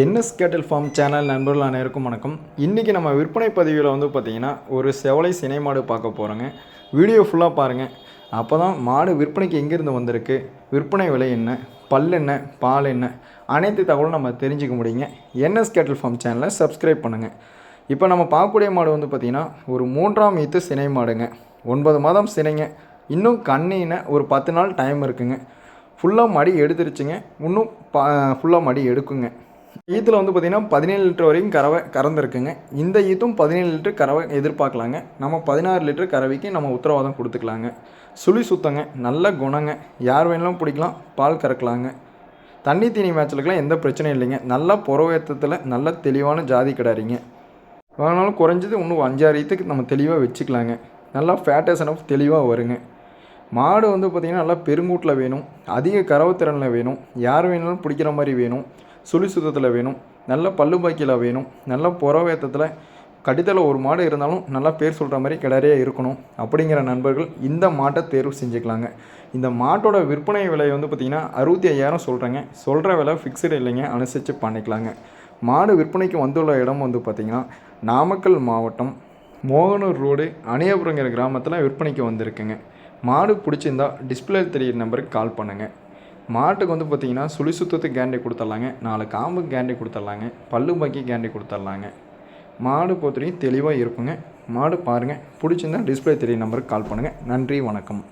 NS கேட்டில் form channel நண்பர்கள் அனைவருக்கும் வணக்கம். இன்றைக்கி நம்ம விற்பனை பதிவில் வந்து பார்த்திங்கன்னா ஒரு செவலை சினை மாடு பார்க்க போகிறோங்க வீடியோ ஃபுல்லாக பாருங்கள் அப்போ தான் மாடு விற்பனைக்கு எங்கேருந்து வந்திருக்கு? விற்பனை விலை என்ன? பல் என்ன? பால் என்ன? அனைத்து தகவலும் நம்ம தெரிஞ்சுக்க முடியுங்க. என்எஸ் கேட்டில் ஃபார்ம் சேனலை சப்ஸ்கிரைப் பண்ணுங்கள் இப்போ நம்ம பார்க்கக்கூடிய மாடு வந்து பார்த்திங்கன்னா ஒரு மூன்றாம் ஈத்து சினை மாடுங்க. ஒன்பது மாதம் சினைங்க. இன்னும் கண்ணின ஒரு பத்து நாள் டைம் இருக்குங்க. ஃபுல்லாக மடி எடுத்துருச்சுங்க. இன்னும் பா ஃபுல்லாக மடி எடுக்குங்க. ஈத்தில் வந்து பார்த்திங்கன்னா பதினேழு லிட்டர் வரைக்கும் கறவை கறந்துருக்குங்க. இந்த ஈத்தும் பதினேழு லிட்டர் கறவை எதிர்பார்க்கலாங்க. நம்ம பதினாறு லிட்டர் கறவைக்கு நம்ம உத்தரவாதம் கொடுத்துக்கலாங்க. சுழி சுத்தங்க நல்ல குணங்க. யார் வேணாலும் பிடிக்கலாம் பால் கறக்கலாங்க. தண்ணி தீனி மேட்ச்லுக்கெலாம் எந்த பிரச்சனையும் இல்லைங்க. நல்லா புறவேத்தத்தில் நல்ல தெளிவான ஜாதி கிடாரிங்க. வேணாலும் குறைஞ்சது இன்னும் அஞ்சாறு ஈத்துக்கு நம்ம தெளிவாக வச்சுக்கலாங்க. நல்லா ஃபேட்டஸ் அனஃப் தெளிவாக வருங்க. மாடு வந்து பார்த்திங்கன்னா நல்லா பெருங்கூட்டில் வேணும். அதிக கறவுத்திறனில் வேணும். யார் வேணாலும் பிடிக்கிற மாதிரி வேணும். சுழி சுத்தத்தில் வேணும். நல்ல பல்லு பாக்கியில் வேணும். நல்ல புறவேத்தத்தில் கடிதத்தில் ஒரு மாடு இருந்தாலும் நல்லா பேர் சொல்கிற மாதிரி கிடறையாக இருக்கணும். அப்படிங்கிற நண்பர்கள் இந்த மாட்டை தேர்வு செஞ்சுக்கலாங்க. இந்த மாட்டோட விற்பனை விலை வந்து பார்த்திங்கன்னா அறுபத்தி ஐயாயிரம் சொல்கிறேங்க சொல்கிற விலை ஃபிக்ஸ்டு இல்லைங்க. அனுசரித்து பண்ணிக்கலாங்க. மாடு விற்பனைக்கு வந்துள்ள இடம் வந்து பார்த்திங்கன்னா நாமக்கல் மாவட்டம் மோகனூர் ரோடு அணியபுரங்கிற கிராமத்தில் விற்பனைக்கு வந்திருக்குங்க. மாடு பிடிச்சிருந்தா டிஸ்பிளே தெரியிற நம்பருக்கு கால் பண்ணுங்கள் மாட்டுக்கு வந்து பார்த்தீங்கன்னா சுழி சுத்தத்துக்கு கேண்டை கொடுத்துட்லாங்க நாலு காம்பு கேண்டை கொடுத்துட்லாங்க பல்லு பாக்கி கேண்டை கொடுத்துட்லாங்க. மாடு பொறுத்தவரைக்கும் தெளிவாக இருக்குங்க. மாடு பாருங்கள் பிடிச்சிருந்தா டிஸ்பிளே தெரிய நம்பருக்கு கால் பண்ணுங்கள் நன்றி வணக்கம்.